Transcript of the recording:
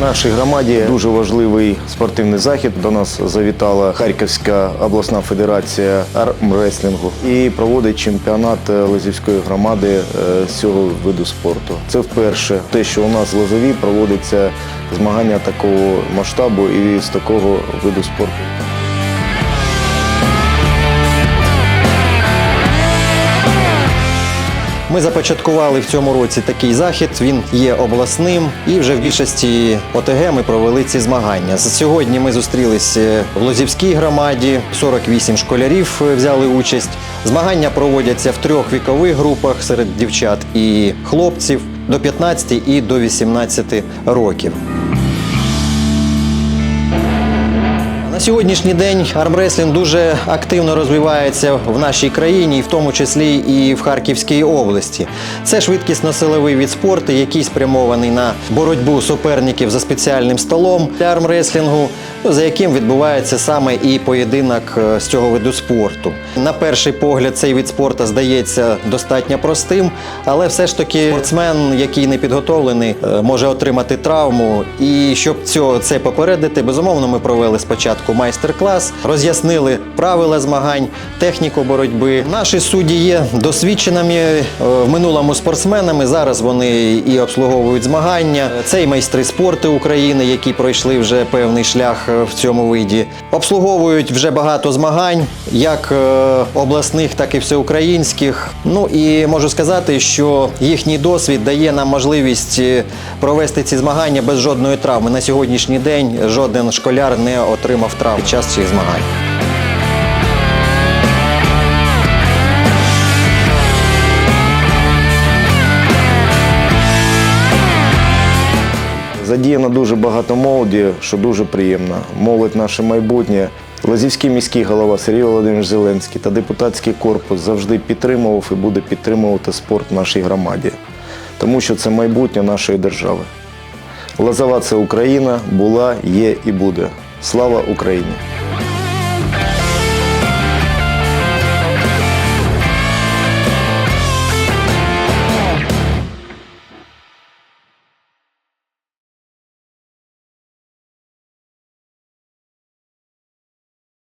Нашій громаді дуже важливий спортивний захід. До нас завітала Харківська обласна федерація армреслінгу і проводить чемпіонат Лозівської громади е, з цього виду спорту. Це вперше те, що у нас в Лозові проводиться змагання такого масштабу і з такого виду спорту. Ми започаткували в цьому році такий захід. Він є обласним, і вже в більшості ОТГ ми провели ці змагання. Сьогодні ми зустрілися в Лозівській громаді. 48 школярів е, взяли участь. Змагання проводяться в трьох вікових групах серед дівчат і хлопців до 15 і до 18 років. Сьогоднішній день армреслінг дуже активно розвивається в нашій країні, в тому числі і в Харківській області. Це швидкісно-силовий від спорту, який спрямований на боротьбу суперників за спеціальним столом для армреслінгу, за яким відбувається саме і поєдинок е, з цього виду спорту. На перший погляд, цей від спорту здається достатньо простим, але все ж таки спортсмен, який не підготовлений, е, може отримати травму. І щоб цього це попередити, безумовно, ми провели спочатку майстер-клас, роз'яснили правила змагань, техніку боротьби. Наші судді є досвідченими е, в минулому спортсменами. Зараз вони і обслуговують змагання. Це і майстри спорту України, які пройшли вже певний шлях е, в цьому виді. Обслуговують вже багато змагань, як е, обласних, так і всеукраїнських. Ну і можу сказати, що їхній досвід дає нам можливість провести ці змагання без жодної травми. На сьогоднішній день жоден школяр не отримав травм під час цих змагань. Задіяно дуже багато молоді, що дуже приємно. Молодь наше майбутнє. Лазівський міський голова Сергій Володимирович Зеленський та депутатський корпус завжди підтримував і буде підтримувати спорт в нашій громаді, тому що це майбутнє нашої держави. Лозова це Україна, була, є і буде. Слава Україні!